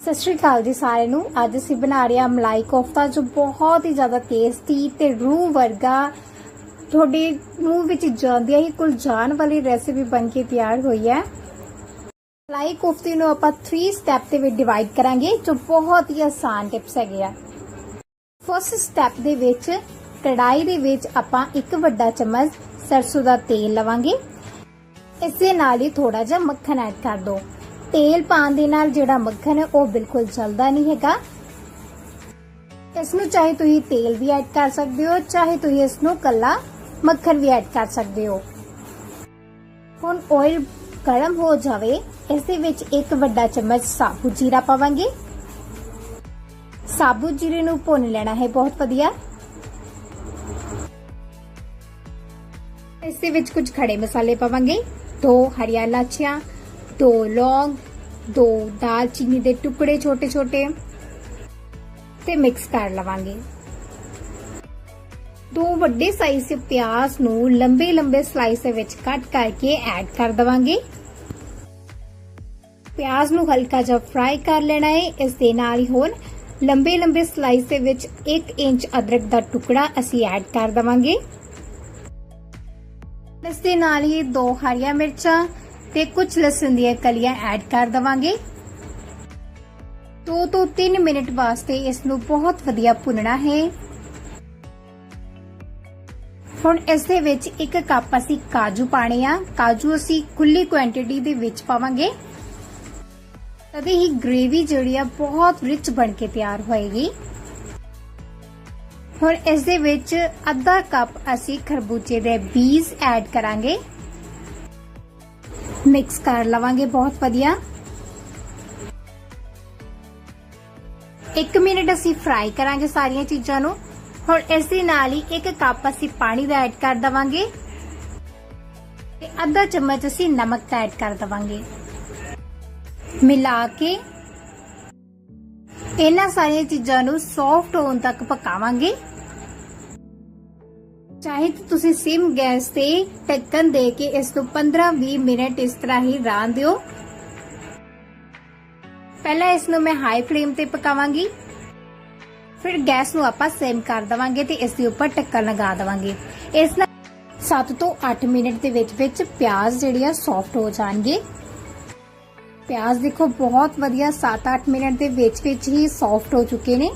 ਸਤਿ ਸ਼੍ਰੀ ਅਕਾਲ ਜੀ ਸਾਰਿਆਂ ਨੂੰ। ਅੱਜ ਅਸੀਂ ਬਣਾ ਰਹੇ ਹਾਂ ਮਲਾਈ ਕੋਫਤਾ, ਜੋ ਬਹੁਤ ਹੀ ਜ਼ਿਆਦਾ ਟੇਸਟੀ ਤੇ ਰੂਹ ਵਰਗਾ, ਤੁਹਾਡੇ ਮੂੰਹ ਵਿੱਚ ਜਾਂਦਿਆਂ ਹੀ ਕੁਲ ਜਾਣ ਵਾਲੀ ਰੈਸਿਪੀ ਬਣ ਕੇ ਤਿਆਰ ਹੋਈ ਹੈ। ਮਲਾਈ ਕੋਫਤੇ ਨੂੰ ਆਪਾਂ 3 ਸਟੈਪ ਦੇ ਵਿੱਚ ਡਿਵਾਈਡ ਕਰਾਂਗੇ, ਜੋ ਬਹੁਤ ਹੀ ਆਸਾਨ ਟਿਪਸ ਹੈਗੇ ਆ। ਫਸਟ ਸਟੈਪ ਦੇ ਵਿੱਚ ਕੜਾਈ ਦੇ ਵਿੱਚ ਆਪਾਂ ਇੱਕ ਵੱਡਾ ਚਮਚ ਸਰਸੋਂ ਦਾ ਤੇਲ ਲਵਾਂਗੇ। ਇਸ ਦੇ ਨਾਲ ਹੀ ਥੋੜਾ ਜਿਹਾ ਮੱਖਣ ਐਡ ਕਰ ਦਿਓ ਤੇਲ ਪਾਉਣ ਦੇ ਨਾਲ ਜਿਹੜਾ ਮੱਖਣ ਹੈ, ਉਹ ਬਿਲਕੁਲ ਜਲਦਾ ਨਹੀਂ ਹੈਗਾ। ਇਸ ਨੂੰ ਚਾਹੇ ਤੁਸੀਂ ਤੇਲ ਵੀ ਐਡ ਕਰ ਸਕਦੇ ਹੋ, ਚਾਹੇ ਤੁਸੀਂ ਇਸ ਨੂੰ ਕੱਲਾ ਮੱਖਣ ਵੀ ਐਡ ਕਰ ਸਕਦੇ ਹੋ। ਹੁਣ ਆਇਲ ਗਰਮ ਹੋ ਜਾਵੇ, ਇਸ ਦੇ ਵਿੱਚ ਇੱਕ ਵੱਡਾ ਚਮਚ ਸਾਬੂਤ ਜੀਰਾ ਪਾਵਾਂਗੇ। ਸਾਬੂਤ ਜੀਰੇ ਨੂੰ ਭੁੰਨ ਲੈਣਾ ਹੈ, ਬਹੁਤ ਵਧੀਆ। ਇਸ ਦੇ ਵਿੱਚ ਕੁਝ ਖੜੇ ਮਸਾਲੇ ਪਾਵਾਂਗੇ, ਦੋ ਹਰੀਆ ਇਲਾਚੀਆਂ ਦੋ ਲੌਂਗ, ਦੋ ਦਾਲਚੀਨੀ ਦੇ ਟੁਕੜੇ ਛੋਟੇ ਛੋਟੇ ਤੇ ਮਿਕਸ ਕਰ ਲਵਾਂਗੇ। ਦੋ ਵੱਡੇ ਸਾਈਜ਼ ਦੇ ਪਿਆਜ਼ ਨੂੰ ਲੰਬੇ ਲੰਬੇ ਸਲਾਈਸ ਦੇ ਵਿੱਚ ਕੱਟ ਕਰਕੇ ਐਡ ਕਰ ਦਵਾਂਗੇ। ਪਿਆਜ਼ ਨੂੰ ਹਲਕਾ ਜਿਹਾ ਫਰਾਈ ਕਰ ਲੈਣਾ ਹੈ। ਇਸ ਦੇ ਨਾਲ ਹੀ ਹੁਣ ਲੰਬੇ ਲੰਬੇ ਸਲਾਈਸ ਦੇ ਵਿੱਚ 1 ਇੰਚ ਅਦਰਕ ਦਾ ਟੁਕੜਾ ਅਸੀਂ ਐਡ ਕਰ ਦਵਾਂਗੇ। ਇਸ ਦੇ ਨਾਲ ਹੀ ਦੋ ਹਰੀਆਂ ਮਿਰਚਾਂ ਤੇ ਕੁਝ ਲਸਣ ਦੀਆਂ ਕਲੀਆਂ ਐਡ ਕਰ ਦਵਾਂਗੇ। 2 ਤੋਂ 3 ਮਿੰਟ ਵਾਸਤੇ ਇਸ ਨੂੰ ਬਹੁਤ ਵਧੀਆ ਭੁੰਨਣਾ ਹੈ। ਹੁਣ ਇਸ ਦੇ ਵਿੱਚ ਇੱਕ ਕੱਪ ਅਸੀਂ ਕਾਜੂ ਪਾਣੇ ਆ। ਕਾਜੂ ਅਸੀਂ ਖੁੱਲੀ ਕੁਆਂਟੀਟੀ ਦੇ ਵਿੱਚ ਪਾਵਾਂਗੇ। ਤਦੇ ਹੀ ਗ੍ਰੇਵੀ ਜਿਹੜੀ ਆ ਬਹੁਤ ਰਿਚ ਬਣ ਕੇ ਤਿਆਰ ਹੋਏਗੀ। ਹੁਣ ਇਸ ਦੇ ਵਿੱਚ ਅੱਧਾ ਕੱਪ ਅਸੀਂ ਖਰਬੂਜੇ ਦੇ ਬੀਜ ਐਡ ਕਰਾਂਗੇ। ਮਿਕਸ ਕਰ ਲਵਾਂਗੇ, ਬਹੁਤ ਵਧੀਆ। 1 ਮਿੰਟ ਅਸੀਂ ਫਰਾਈ ਕਰਾਂਗੇ ਸਾਰੀਆਂ ਚੀਜ਼ਾਂ ਨੂੰ। ਹੁਣ ਇਸ ਦੇ ਨਾਲ ਹੀ ਇੱਕ ਕੱਪ ਅਸੀਂ ਪਾਣੀ ਦਾ ਐਡ ਕਰ ਦਵਾਂਗੇ। ਤੇ ਅੱਧਾ ਚਮਚ ਅਸੀਂ ਨਮਕ ਦਾ ਐਡ ਕਰ ਦਵਾਂਗੇ। ਮਿਲਾ ਕੇ ਇਹਨਾਂ ਸਾਰੀਆਂ ਚੀਜ਼ਾਂ ਨੂੰ ਸੌਫਟ ਹੋਣ ਤੱਕ ਪਕਾਵਾਂਗੇ। ਚਾਹੇ ਤਾਂ ਤੁਸੀਂ ਸਿਮ ਗੈਸ ਤੇ ਢੱਕਣ ਦੇ ਕੇ ਇਸ ਨੂੰ 15-20 ਮਿੰਟ ਇਸ ਤਰ੍ਹਾਂ ਹੀ ਰਾਂ ਦਿਓ। ਪਹਿਲਾਂ ਇਸ ਨੂੰ ਮੈਂ ਹਾਈ ਫਲੇਮ ਤੇ ਪਕਾਵਾਂਗੀ। ਫਿਰ ਗੈਸ ਨੂੰ ਆਪਾਂ ਸਿਮ ਕਰ ਦਵਾਂਗੇ ਤੇ ਇਸ ਦੇ ਉੱਪਰ ਢੱਕਣ ਲਗਾ ਦਵਾਂਗੇ। ਇਸ ਨਾਲ 7 ਤੋਂ 8 ਮਿੰਟ ਦੇ ਵਿੱਚ ਵਿੱਚ ਪਿਆਜ਼ ਜਿਹੜੀ ਆ ਸੌਫਟ ਹੋ ਜਾਣਗੇ। ਪਿਆਜ਼ ਦੇਖੋ ਬਹੁਤ ਵਧੀਆ 7-8 ਮਿੰਟ ਦੇ ਵਿੱਚ ਵਿੱਚ ਹੀ ਸੌਫਟ ਹੋ ਚੁੱਕੇ ਨੇ।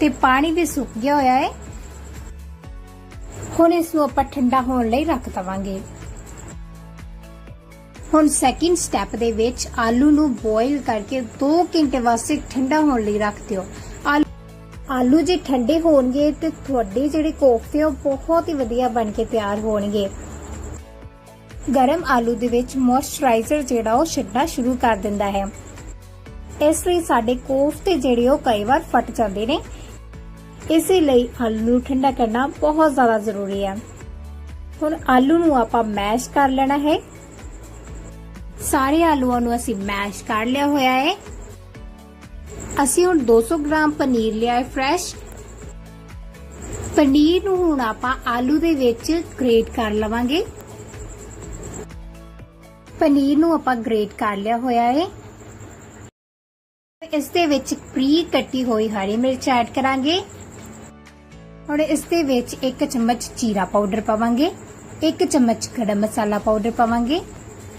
ਤੇ ਪਾਣੀ ਵੀ ਸੁੱਕ ਗਿਆ ਹੋਇਆ ਹੈ। ਹੁਣ ਇਸ ਨੂੰ ਆਪਾਂ ਠੰਡਾ ਹੋਣ ਲਈ ਰੱਖ ਦਵਾਂਗੇ। ਹੁਣ ਸੈਕਿੰਡ ਸਟੈਪ ਦੇ ਵਿੱਚ ਆਲੂ ਨੂੰ ਬੋਇਲ ਕਰਕੇ 2 ਘੰਟੇ ਵਾਸਤੇ ਠੰਡਾ ਹੋਣ ਲਈ ਰੱਖ ਦਿਓ। ਆਲੂ ਜੇ ਠੰਡੇ ਹੋਣਗੇ ਤੇ ਤੁਹਾਡੇ ਜਿਹੜੇ ਕੋਫਤੇ ਉਹ ਬਹੁਤ ਹੀ ਵਧੀਆ ਬਣ ਕੇ ਤਿਆਰ ਹੋਣਗੇ। ਗਰਮ ਆਲੂ ਦੇ ਵਿੱਚ ਮੋਇਸਚਰਾਈਜ਼ਰ ਜਿਹੜਾ, ਉਹ ਛੱਡਣਾ ਸ਼ੁਰੂ ਕਰ ਦਿੰਦਾ ਹੈ। ਇਸ ਲਈ ਸਾਡੇ ਕੋਫਤੇ ਜਿਹੜੇ, ਉਹ ਕਈ ਵਾਰ ਫਟ ਜਾਂਦੇ ਨੇ। ਇਸੇ ਲਈ ਆਲੂ ਨੂੰ ਠੰਡਾ ਕਰਨਾ ਬਹੁਤ ਜ਼ਿਆਦਾ ਜ਼ਰੂਰੀ ਹੈ। ਹੁਣ ਆਲੂ ਨੂੰ ਆਪਾਂ ਮੈਸ਼ ਕਰ ਲੈਣਾ ਹੈ। ਸਾਰੇ ਆਲੂਆਂ ਨੂੰ ਅਸੀਂ ਮੈਸ਼ ਕਰ ਲਿਆ ਹੋਇਆ ਹੈ। ਅਸੀਂ ਹੁਣ 200 ਗ੍ਰਾਮ ਪਨੀਰ ਲਿਆ ਹੈ ਫਰੈਸ਼। ਪਨੀਰ ਨੂੰ ਹੁਣ ਆਪਾਂ ਆਲੂ ਦੇ ਵਿੱਚ ਗ੍ਰੇਟ ਕਰ ਲਵਾਂਗੇ। ਪਨੀਰ ਨੂੰ ਆਪਾਂ ਗ੍ਰੇਟ ਕਰ ਲਿਆ ਹੋਇਆ ਹੈ। ਇਸ ਦੇ ਵਿੱਚ ਪ੍ਰੀ ਕੱਟੀ ਹੋਈ ਹਰੀ ਮਿਰਚ ਐਡ ਕਰਾਂਗੇ। ਹੁਣ ਇਸ ਦੇ ਵਿੱਚ 1 ਚਮਚ ਜੀਰਾ ਪਾਊਡਰ ਪਾਵਾਂਗੇ 1 ਚਮਚ ਗਰਮ ਮਸਾਲਾ ਪਾਊਡਰ ਪਾਵਾਂਗੇ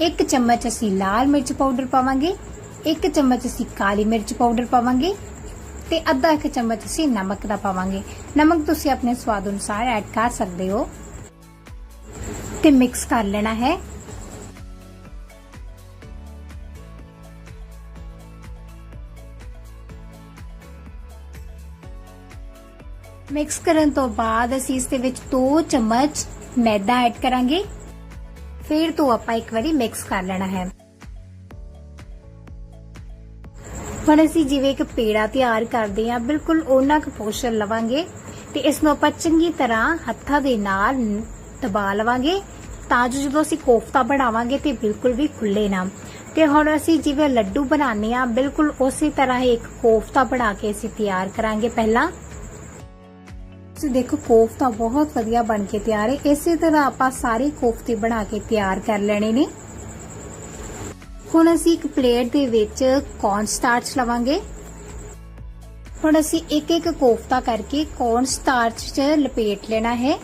1 ਚਮਚ ਅਸੀਂ ਲਾਲ ਮਿਰਚ ਪਾਊਡਰ ਪਾਵਾਂਗੇ 1 ਚਮਚ ਅਸੀਂ ਕਾਲੀ ਮਿਰਚ ਪਾਊਡਰ ਪਾਵਾਂਗੇ ਤੇ ਅੱਧਾ ਇੱਕ ਚਮਚ ਅਸੀਂ ਨਮਕ ਦਾ ਪਾਵਾਂਗੇ। ਨਮਕ ਤੁਸੀਂ ਆਪਣੇ ਸਵਾਦ ਅਨੁਸਾਰ ਐਡ ਕਰ ਸਕਦੇ ਹੋ। ਤੇ ਮਿਕਸ ਕਰ ਲੈਣਾ ਹੈ। ਮਿਕਸ ਕਰਨ ਤੋਂ ਬਾਅਦ ਅਸੀਂ ਇਸ ਦੇ ਵਿੱਚ 2 ਚਮਚ ਮੈਦਾ ਐਡ ਕਰਾਂਗੇ। ਫਿਰ ਤੋਂ ਆਪਾਂ ਇੱਕ ਵਾਰੀ ਮਿਕਸ ਕਰ ਲੈਣਾ ਹੈ। ਹੁਣ ਅਸੀਂ ਜਿਵੇਂ ਇੱਕ ਪੇੜਾ ਤਿਆਰ ਕਰਦੇ ਹਾਂ, ਬਿਲਕੁਲ ਉਹਨਾਂ ਕੁ ਪੋਰਸ਼ਨ ਲਵਾਂਗੇ ਤੇ ਇਸ ਨੂੰ ਆਪਾਂ ਚੰਗੀ ਤਰ੍ਹਾਂ ਹੱਥਾਂ ਦੇ ਨਾਲ ਦਬਾ ਲਵਾਂਗੇ ਤਾਂ ਜੋ ਜਦੋਂ ਅਸੀਂ ਕੋਫਤਾ ਬਣਾਵਾਂਗੇ ਤੇ ਬਿਲਕੁਲ ਵੀ ਖੁੱਲੇ ਨਾ। ਤੇ ਹੁਣ ਅਸੀਂ ਜਿਵੇਂ ਲੱਡੂ ਬਣਾਉਂਦੇ ਆ ਬਿਲਕੁਲ ਉਸੇ ਤਰ੍ਹਾਂ ਹੀ ਇੱਕ ਕੋਫਤਾ ਬਣਾ ਕੇ ਅਸੀਂ ਤਿਆਰ ਕਰਾਂਗੇ ਪਹਿਲਾਂ। ਤੁਸੀਂ ਦੇਖੋ ਕੋਫਤਾ ਬਹੁਤ ਵਧੀਆ ਬਣ ਕੇ ਤਿਆਰ ਹੈ। ਇਸੇ ਤਰ੍ਹਾਂ ਆਪਾਂ ਸਾਰੇ ਕੋਫਤੇ ਬਣਾ ਕੇ ਤਿਆਰ ਕਰ ਲੈਣੇ ਨੇ। ਹੁਣ ਅਸੀਂ ਇੱਕ ਪਲੇਟ ਦੇ ਵਿੱਚ ਕੌਰਨ ਸਟਾਰਚ ਲਵਾਂਗੇ। ਹੁਣ ਅਸੀਂ ਇੱਕ ਇੱਕ ਕੋਫਤਾ ਕਰਕੇ ਕੌਰਨ ਸਟਾਰਚ 'ਚ ਲਪੇਟ ਲੈਣਾ ਹੈ।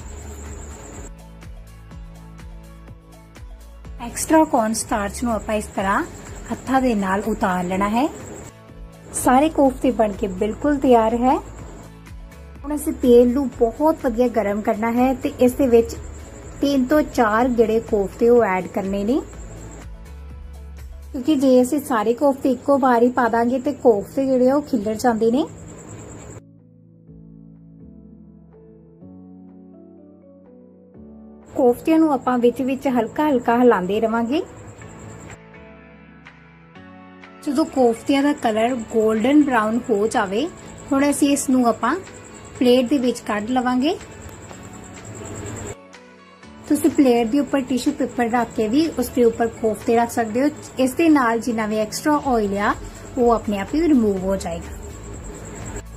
ਐਕਸਟਰਾ ਕੌਰਨ ਸਟਾਰਚ ਨੂੰ ਆਪਾਂ ਇਸ ਤਰ੍ਹਾਂ ਹੱਥਾਂ ਦੇ ਨਾਲ ਉਤਾਰ ਲੈਣਾ ਹੈ। ਸਾਰੇ ਕੋਫਤੇ ਬਣ ਕੇ ਬਿਲਕੁਲ ਤਿਆਰ ਹੈ। ਹੁਣ ਅਸੀਂ ਤੇਲ ਨੂੰ ਬਹੁਤ ਵਧੀਆ ਗਰਮ ਕਰਨਾ ਹੈ ਤੇ ਇਸ ਦੇ ਵਿੱਚ 3 ਤੋਂ 4 ਜਿਹੜੇ ਕੋਫਤੇ ਉਹ ਐਡ ਕਰਨੇ ਨੇ। ਕਿਉਂਕਿ ਜੇ ਅਸੀਂ ਸਾਰੇ ਕੋਫਤੇ ਇੱਕੋ ਵਾਰ ਹੀ ਪਾ ਦਾਂਗੇ ਤੇ ਕੋਫਤੇ ਜਿਹੜੇ ਉਹ ਖਿੱਲਰ ਜਾਂਦੇ ਨੇ। ਕੋਫਤਿਆਂ ਨੂੰ ਆਪਾਂ ਵਿੱਚ ਵਿੱਚ ਹਲਕਾ ਹਲਕਾ ਹਿਲਾਉਂਦੇ ਰਵਾਂਗੇ। ਜਦੋਂ ਕੋਫਤਿਆਂ ਦਾ ਕਲਰ 골ਡਨ ਬ੍ਰਾਊਨ ਹੋ ਜਾਵੇ, ਹੁਣ ਅਸੀਂ ਇਸ ਨੂੰ ਆਪਾਂ ਪਲੇਟ ਦੇ ਵਿੱਚ ਕੱਢ ਲਵਾਂਗੇ। ਤੁਸੀਂ ਪਲੇਟ ਦੇ ਉੱਪਰ ਟਿਸ਼ੂ ਪੇਪਰ ਰੱਖ ਕੇ ਵੀ ਉਸ ਦੇ ਉੱਪਰ ਕੋਫਤੇ ਰੱਖ ਸਕਦੇ ਹੋ। ਇਸ ਦੇ ਨਾਲ ਜਿੰਨਾ ਵੀ ਐਕਸਟਰਾ ਆਇਲ ਆ, ਉਹ ਆਪਣੇ ਆਪ ਹੀ ਰਿਮੂਵ ਹੋ ਜਾਏਗਾ।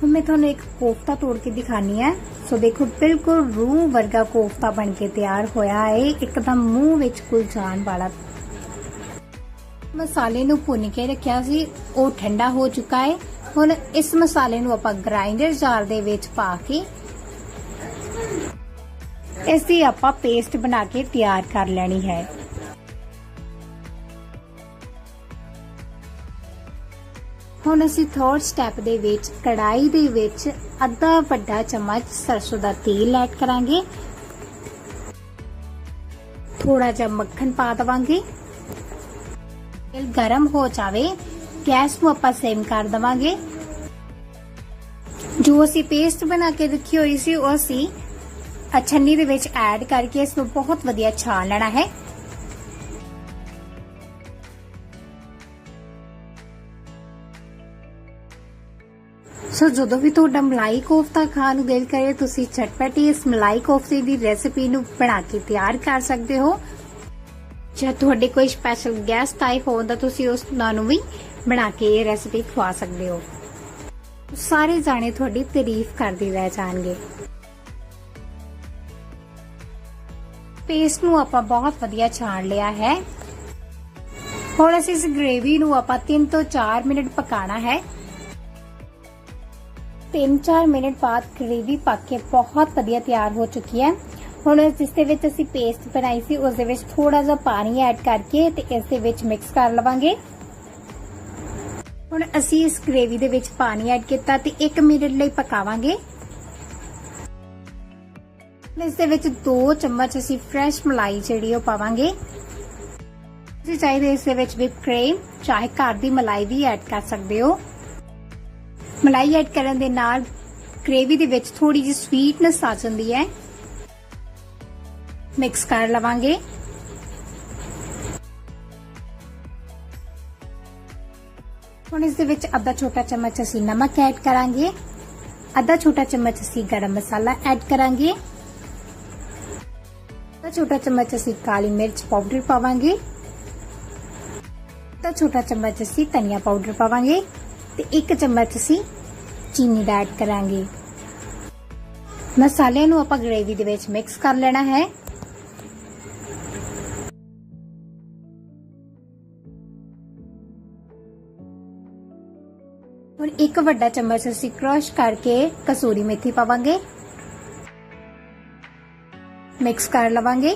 ਹੁਣ ਮੈਂ ਤੁਹਾਨੂੰ ਇੱਕ ਕੋਫਤਾ ਤੋੜ ਕੇ ਦਿਖਾਣੀ ਹੈ ਸੋ ਦੇਖੋ, ਬਿਲਕੁਲ ਰੂਹ ਵਰਗਾ ਕੋਫਤਾ ਬਣ ਕੇ ਤਿਆਰ ਹੋਇਆ ਹੈ। ਇੱਕਦਮ ਮੂੰਹ ਵਿੱਚ ਕੁਲ ਜਾਣ ਵਾਲਾ। ਮਸਾਲੇ ਨੂੰ ਭੁੰਨ ਕੇ ਰੱਖਿਆ ਸੀ। ਉਹ ਠੰਡਾ ਹੋ ਚੁੱਕਾ ਹੈ। ਹੁਣ ਇਸ ਮਸਾਲੇ ਨੂੰ ਆਪਾਂ ਗ੍ਰਾਈਂਡਰ ਜਾਰ ਦੇ ਵਿੱਚ ਪਾ ਕੇ ਇਸ ਦੀ ਆਪਾਂ ਪੇਸਟ ਬਣਾ ਕੇ ਤਿਆਰ ਕਰ ਲੈਣੀ ਹੈ। ਹੁਣ ਅਸੀਂ ਥਰਡ ਸਟੈਪ ਦੇ ਵਿੱਚ ਕੜਾਈ ਦੇ ਵਿੱਚ ਅੱਧਾ ਵੱਡਾ ਚਮਚ ਸਰਸੋਂ ਦਾ ਤੇਲ ਐਡ ਕਰਾਂਗੇ। ਥੋੜਾ ਜਿਹਾ ਮੱਖਣ ਪਾ ਦਵਾਂਗੇ। ਤੇਲ ਗਰਮ ਹੋ ਜਾਵੇ ਗੈਸ ਨੂੰ ਆਪਾਂ ਸਿਮ ਕਰ ਦਵਾਂਗੇ। ਜੋ ਅਸੀਂ ਪੇਸਟ ਬਣਾ ਕੇ ਰੱਖੀ ਹੋਈ ਸੀ, ਉਹ ਅਸੀਂ ਛੰਨੀ ਦੇ ਵਿੱਚ ਐਡ ਕਰਕੇ ਇਸ ਨੂੰ ਬਹੁਤ ਵਧੀਆ ਛਾਣ ਲੈਣਾ ਹੈ। ਸੋ ਜਦੋਂ ਵੀ ਤੁਹਾਡਾ ਮਲਾਈ ਕੋਫਤਾ ਖਾਣ ਨੂੰ ਦਿਲ ਕਰੇ, ਤੁਸੀਂ ਚਟਪਟੀ ਇਸ ਮਲਾਈ ਕੋਫਤੇ ਦੀ ਰੈਸਿਪੀ ਨੂੰ ਬਣਾ ਕੇ ਤਿਆਰ ਕਰ ਸਕਦੇ ਹੋ। ਜੇ ਤੁਹਾਡੇ ਕੋਈ ਸਪੈਸ਼ਲ ਗੈਸਟ ਆਏ ਹੋਣ ਤਾਂ ਤੁਸੀਂ ਉਸ ਨੂੰ ਵੀ ਬਣਾ ਕੇ ਇਹ ਰੈਸਿਪੀ ਖਵਾ ਸਕਦੇ ਹੋ। ਸਾਰੇ ਜਾਣੇ ਤੁਹਾਡੀ ਤਾਰੀਫ ਕਰਦੇ ਰਹਿ ਜਾਣਗੇ। ਪੇਸਟ ਨੂੰ ਆਪਾਂ ਬਹੁਤ ਵਧੀਆ ਛਾਣ ਲਿਆ ਹੈ। ਹੁਣ ਅਸੀਂ ਇਸ ਗ੍ਰੇਵੀ ਨੂੰ ਆਪਾਂ 3 ਤੋਂ 4 ਮਿੰਟ ਪਕਾਣਾ ਹੈ। 3-4 ਮਿੰਟ ਬਾਅਦ ਗ੍ਰੇਵੀ ਪੱਕ ਕੇ ਬਹੁਤ ਵਧੀਆ ਤਿਆਰ ਹੋ ਚੁੱਕੀ ਹੈ। ਹੁਣ ਜਿਸ ਦੇ ਵਿੱਚ ਅਸੀਂ ਪੇਸਟ ਬਣਾਈ ਸੀ, ਉਸ ਦੇ ਵਿੱਚ ਥੋੜਾ ਜਿਹਾ ਪਾਣੀ ਐਡ ਕਰਕੇ ਤੇ ਇਸ ਦੇ ਵਿੱਚ ਮਿਕਸ ਕਰ ਲਵਾਂਗੇ। ਹੁਣ ਅਸੀਂ ਇਸ ਗ੍ਰੇਵੀ ਦੇ ਵਿੱਚ ਪਾਣੀ ਐਡ ਕੀਤਾ ਤੇ 1 ਮਿੰਟ ਲਈ ਪਕਾਵਾਂਗੇ। ਇਸ ਦੇ ਵਿੱਚ 2 ਚਮਚ ਅਸੀਂ ਫਰੈਸ਼ ਮਲਾਈ ਜਿਹੜੀ ਉਹ ਪਾਵਾਂਗੇ। ਤੁਸੀਂ ਚਾਹੀਦੇ ਇਸ ਦੇ ਵਿੱਚ ਵਿਪ ਕਰੀਮ ਚਾਹੇ ਘਰ ਦੀ ਮਲਾਈ ਵੀ ਐਡ ਕਰ ਸਕਦੇ ਹੋ। ਮਲਾਈ ਐਡ ਕਰਨ ਦੇ ਨਾਲ ਗ੍ਰੇਵੀ ਦੇ ਵਿੱਚ ਥੋੜੀ ਜਿਹੀ ਸਵੀਟਨੈਸ ਆ ਜਾਂਦੀ ਹੈ। ਮਿਕਸ ਕਰ ਲਵਾਂਗੇ। ਹੁਣ ਇਸ ਦੇ ਵਿੱਚ ਅੱਧਾ ਛੋਟਾ ਚਮਚ ਅਸੀਂ ਨਮਕ ਐਡ ਕਰਾਂਗੇ। ਅੱਧਾ ਛੋਟਾ ਚਮਚ ਅਸੀਂ ਗਰਮ ਮਸਾਲਾ ਐਡ ਕਰਾਂਗੇ। ਅੱਧਾ ਛੋਟਾ ਚਮਚ ਅਸੀਂ ਕਾਲੀ ਮਿਰਚ ਪਾਊਡਰ ਪਾਵਾਂਗੇ। ਅੱਧਾ ਛੋਟਾ ਚਮਚ ਅਸੀਂ ਧਨੀਆ ਪਾਊਡਰ ਪਾਵਾਂਗੇ ਤੇ ਇੱਕ ਚਮਚ ਅਸੀਂ ਚੀਨੀ ਦਾ ਐਡ ਕਰਾਂਗੇ। ਮਸਾਲਿਆਂ ਨੂੰ ਆਪਾਂ ਗ੍ਰੇਵੀ ਦੇ ਵਿੱਚ ਮਿਕਸ ਕਰ ਲੈਣਾ ਹੈ। ਇੱਕ ਵੱਡਾ ਚਮਚ ਅਸੀਂ ਕ੍ਰਸ਼ ਕਰਕੇ ਕਸੂਰੀ ਮੇਥੀ ਪਾਵਾਂਗੇ। ਮਿਕਸ ਕਰ ਲਵਾਂਗੇ।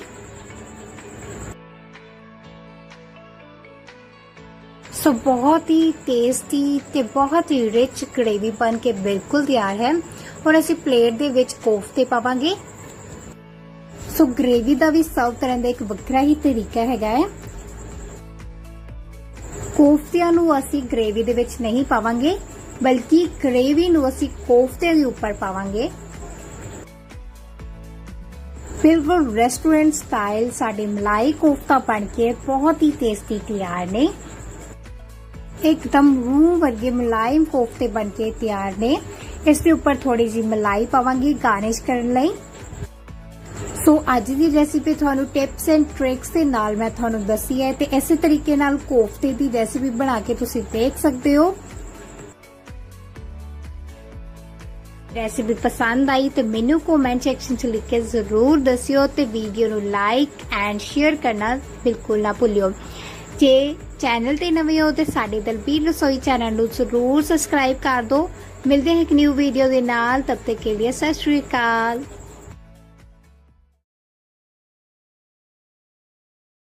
ਸੋ ਬਹੁਤ ਹੀ ਟੇਸਟੀ ਤੇ ਬਹੁਤ ਹੀ ਰਿਚ ਗ੍ਰੇਵੀ ਬਣ ਕੇ ਬਿਲਕੁਲ ਤਿਆਰ ਹੈ। ਹੁਣ ਅਸੀਂ ਪਲੇਟ ਦੇ ਵਿੱਚ ਕੋਫਤੇ ਪਾਵਾਂਗੇ। ਸੋ ਗ੍ਰੇਵੀ ਦਾ ਵੀ ਸਰਵ ਕਰਨ ਦਾ ਇੱਕ ਵੱਖਰਾ ਹੀ ਤਰੀਕਾ ਹੈਗਾ ਹੈ। ਕੋਫਤਿਆਂ ਨੂੰ ਅਸੀਂ ਗ੍ਰੇਵੀ ਦੇ ਵਿੱਚ ਨਹੀਂ ਪਾਵਾਂਗੇ। ਬਲਕਿ ਗ੍ਰੇਵੀ ਨੂੰ ਅਸੀਂ ਕੋਫਤੇ ਦੇ ਉੱਪਰ ਪਾਵਾਂਗੇ। ਬਿਲਕੁਲ ਰੈਸਟੋਰੈਂਟ ਸਟਾਈਲ ਸਾਡੇ ਮਲਾਈ ਕੋਫਤਾ ਬਣ ਕੇ ਬਹੁਤ ਹੀ ਟੇਸਟੀ ਤਿਆਰ ਨੇ। ਇੱਕਦਮ ਰੂਹ ਵਰਗੇ ਮਲਾਈਮ ਕੋਫਤੇ ਬਣ ਕੇ ਤਿਆਰ ਨੇ। ਇਸ ਦੇ ਉੱਪਰ ਥੋੜੀ ਜੀ ਮਲਾਈ ਪਾਵਾਂਗੀ ਗਾਰਨਿਸ਼ ਕਰਨ ਲਈ। ਸੋ ਅੱਜ ਦੀ ਰੈਸਿਪੀ ਤੁਹਾਨੂੰ ਟਿਪਸ ਐਂਡ ਟ੍ਰਿਕਸ ਦੇ ਨਾਲ ਮੈਂ ਤੁਹਾਨੂੰ ਦੱਸੀ ਹੈ ਤੇ ਇਸੇ ਤਰੀਕੇ ਨਾਲ ਕੋਫਤੇ ਦੀ ਰੈਸਿਪੀ ਬਣਾ ਕੇ ਤੁਸੀਂ ਦੇਖ ਸਕਦੇ ਹੋ। ਰੈਸਿਪੀ ਪਸੰਦ ਆਈ ਤੇ ਮੈਨੂੰ ਕਮੈਂਟ ਸੈਕਸ਼ਨ 'ਚ ਲਿਖ ਕੇ ਜ਼ਰੂਰ ਦੱਸਿਓ ਤੇ ਵੀਡੀਓ ਨੂੰ ਲਾਈਕ ਐਂਡ ਸ਼ੇਅਰ ਕਰਨਾ ਬਿਲਕੁਲ ਨਾ ਭੁੱਲਿਓ। ਜੇ ਚੈਨਲ ਤੇ ਨਵੇਂ ਹੋ ਤੇ ਸਾਡੇ ਦਲਬੀਰ ਰਸੋਈ ਚੈਨਲ ਨੂੰ ਜ਼ਰੂਰ ਸਬਸਕ੍ਰਾਈਬ ਕਰ ਦਿਓ। ਮਿਲਦੇ ਹਾਂ ਇੱਕ ਨਿਊ ਵੀਡੀਓ ਦੇ ਨਾਲ, ਤਬ ਤੱਕ ਕੇ ਲਈ ਸਤਿ ਸ਼੍ਰੀ ਅਕਾਲ।